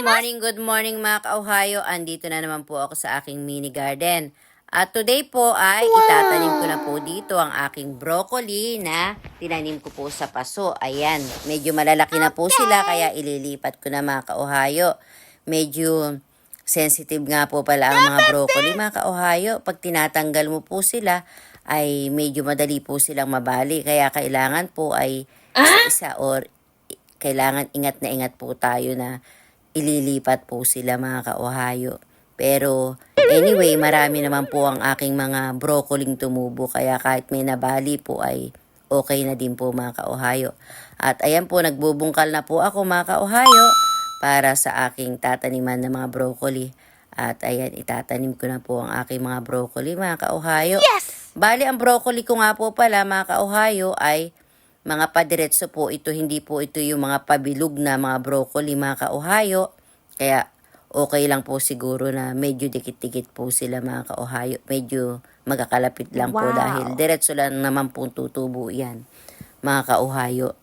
Good morning, good morning mga ka-Ohio. Andito na naman po ako sa aking mini garden. At today po ay itatanim ko na po dito ang aking broccoli na tinanim ko po sa paso. Ayan, medyo malalaki na po sila kaya ililipat ko na mga ka-Ohio. Medyo sensitive nga po pala ang mga broccoli mga ka-Ohio. Pag tinatanggal mo po sila ay medyo madali po silang mabali. Kaya kailangan po ay isa or kailangan ingat na ingat po tayo na ililipat po sila mga ka-Ohio. Pero anyway, marami naman po ang aking mga broccoling tumubo kaya kahit may nabali po ay okay na din po mga ka-Ohio. At ayan po, nagbubungkal na po ako mga ka-Ohio para sa aking tataniman ng mga broccoli. At ayan, itatanim ko na po ang aking mga broccoli mga ka-Ohio. Yes! Bali, ang broccoli ko nga po pala mga ka-Ohio ay mga padiretso po ito, hindi po ito yung mga pabilog na mga broccoli mga ka-Ohio. Kaya okay lang po siguro na medyo dikit-dikit po sila mga ka-Ohio. Medyo magkakalapit lang po Wow. dahil diretso lang naman po tutubo yan mga ka-Ohio.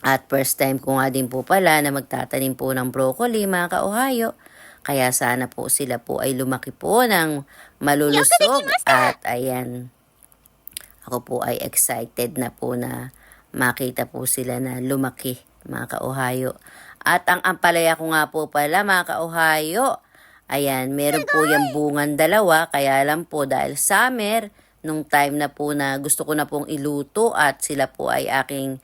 At first time ko nga din po pala na magtatanim po ng broccoli mga ka-Ohio. Kaya sana po sila po ay lumaki po ng malulusog. At ayan, ako po ay excited na po na makita po sila na lumaki mga ka-Ohio. At ang ampalaya ko nga po pala mga ka-Ohio, ayan, meron po yung bungan dalawa, kaya lang po dahil summer, nung time na po na gusto ko na pong iluto at sila po ay aking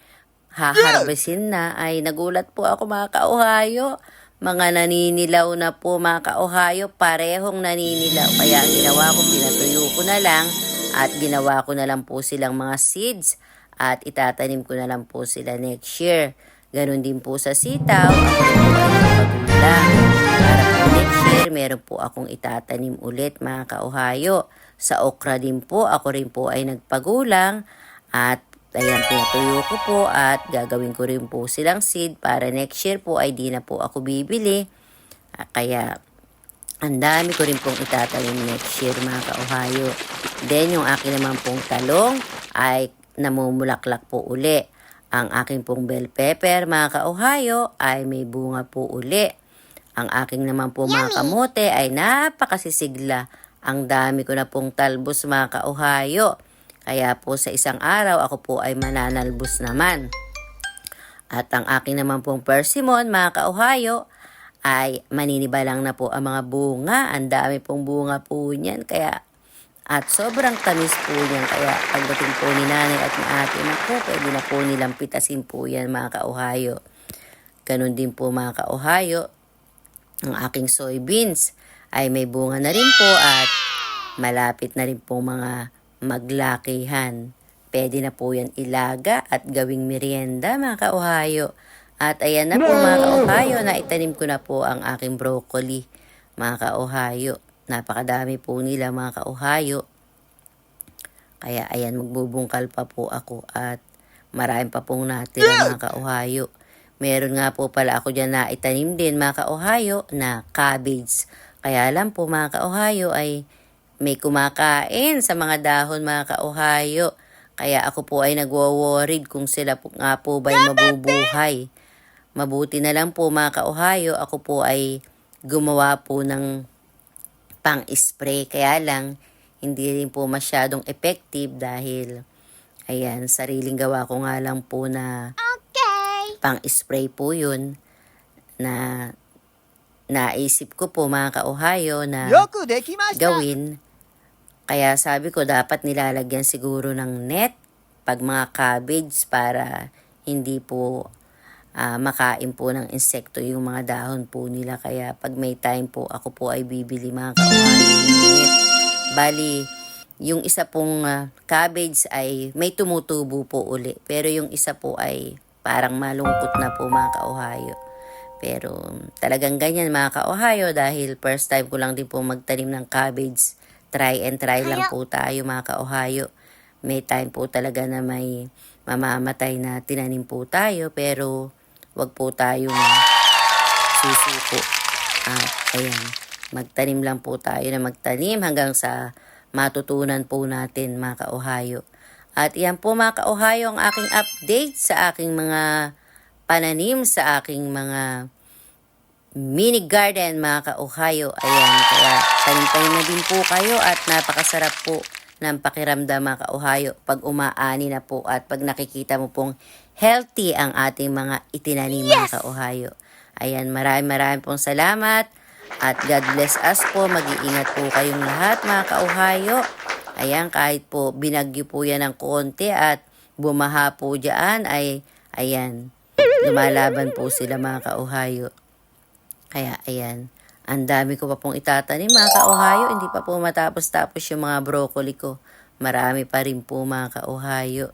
haharvestin na, ay nagulat po ako mga ka-Ohio. Mga naninilaw na po mga ka-Ohio, parehong naninilaw. Kaya ang ginawa ko, pinatuyo ko na lang at ginawa ko na lang po silang mga seeds at itatanim ko na lang po sila next year. Ganon din po sa sitaw, next year, meron po akong itatanim ulit mga ka-Ohio. Sa okra din po, ako rin po ay nagpagulang at ayan, pinatuyo ko po at gagawin ko rin po silang seed para next year po ay di na po ako bibili. Kaya ang dami ko rin pong itatanim next year mga ka-Ohio. Then yung akin naman pong talong ay namumulaklak po uli. Ang aking pong bell pepper mga ka-Ohio ay may bunga po uli. Ang aking naman po mga kamote ay napakasisigla. Ang dami ko na pong talbos mga ka-Ohio. Kaya po sa isang araw ako po ay mananalbos naman. At ang aking naman pong persimmon, mga ka-Ohio, ay maniniba lang na po ang mga bunga. Ang dami pong bunga po niyan. Kaya, at sobrang tamis po niyan. Kaya pagdating po ni nanay at ni ate, naku, pwede na po nilang pitasin po yan, mga ka-Ohio. Ganon din po mga ka-Ohio. Ang aking soybeans ay may bunga na rin po at malapit na rin po mga maglakihan. Pwede na po yan ilaga at gawing merienda mga ka-Ohio. At ayan na po mga ka-Ohio, na itanim ko na po ang aking broccoli mga ka-Ohio. Napakadami po nila mga ka-Ohio. Kaya ayan, magbubungkal pa po ako at marami pa pong natira mga ka-Ohio. Meron nga po pala ako dyan na itanim din mga ka-Ohio na cabbage. Kaya lang po mga ka-Ohio ay may kumakain sa mga dahon mga ka-Ohio. Kaya ako po ay nagwo-worried kung sila po, nga po ba'y mabubuhay. Mabuti na lang po mga ka-Ohio, ako po ay gumawa po ng pang-spray. Kaya lang, hindi rin po masyadong effective dahil, ayan, sariling gawa ko nga lang po na okay. pang-spray po yun na naisip ko po mga ka-Ohio na gawin. Kaya sabi ko dapat nilalagyan siguro ng net pag mga cabbage para hindi po ah, makain po ng insekto yung mga dahon po nila. Kaya pag may time po ako po ay bibili mga net. Bali, yung isa pong ah, cabbage ay may tumutubo po uli. Pero yung isa po ay parang malungkot na po mga kauhayo. Pero talagang ganyan mga ka-Ohio dahil first time ko lang din po magtanim ng cabbage. Try and try lang po tayo mga ka-Ohio. May time po talaga na may mamamatay na tinanim po tayo pero wag po tayong susuko. At ayan, magtanim lang po tayo na magtanim hanggang sa matutunan po natin mga ka-Ohio. At yan po mga ka-Ohio ang aking update sa aking mga pananim, sa aking mga mini garden mga ka-Ohio. Ayan, kaya tanim-tanim na din po kayo at napakasarap po ng pakiramdam mga ka-Ohio pag umaani na po at pag nakikita mo pong healthy ang ating mga itinanim mga ka-Ohio. Ayan, maraming maraming pong salamat at God bless us po. Mag-iingat po kayong lahat mga ka-Ohio. Ayan, kahit po binagyo po yan ng konti at bumaha po dyan ay, ayan, lumalaban po sila mga ka-Ohio. Kaya ayan, ang dami ko pa pong itatanim mga ka-Ohio. Hindi pa po matapos-tapos yung mga broccoli ko. Marami pa rin po mga ka-Ohio.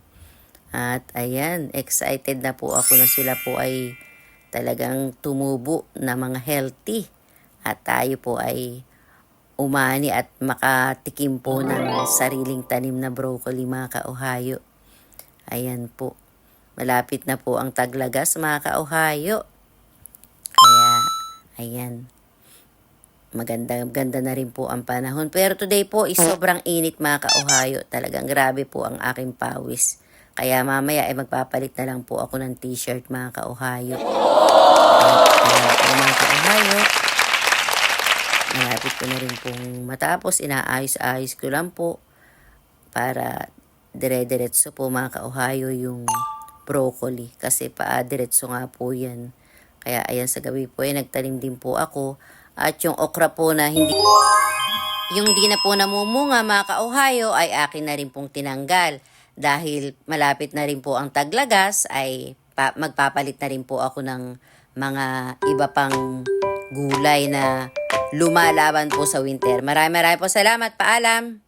At ayan, excited na po ako na sila po ay talagang tumubo na mga healthy. At tayo po ay umani at makatikim po ng sariling tanim na broccoli mga ka-Ohio. Ayan po. Malapit na po ang taglagas mga ka-Ohio. Kaya, ayan. Maganda, ganda na rin po ang panahon. Pero today po is sobrang init mga ka-Ohio. Talagang grabe po ang aking pawis. Kaya mamaya ay magpapalit na lang po ako ng t-shirt mga ka-Ohio. Ayan po mga ka-Ohio. Malapit ko na rin pong matapos. Inaayos-ayos ko lang po para dire-diretso po mga ka-Ohio yung broccoli. Kasi pa diretso nga po yan. Kaya ayan sa gabi po ay nagtanim din po ako. At yung okra po na hindi yung di na po namumunga mga ka-Ohio ay akin na rin pong tinanggal. Dahil malapit na rin po ang taglagas ay pa- magpapalit na rin po ako ng mga iba pang gulay na lumalaban po sa winter. Maraming maraming po salamat. Paalam!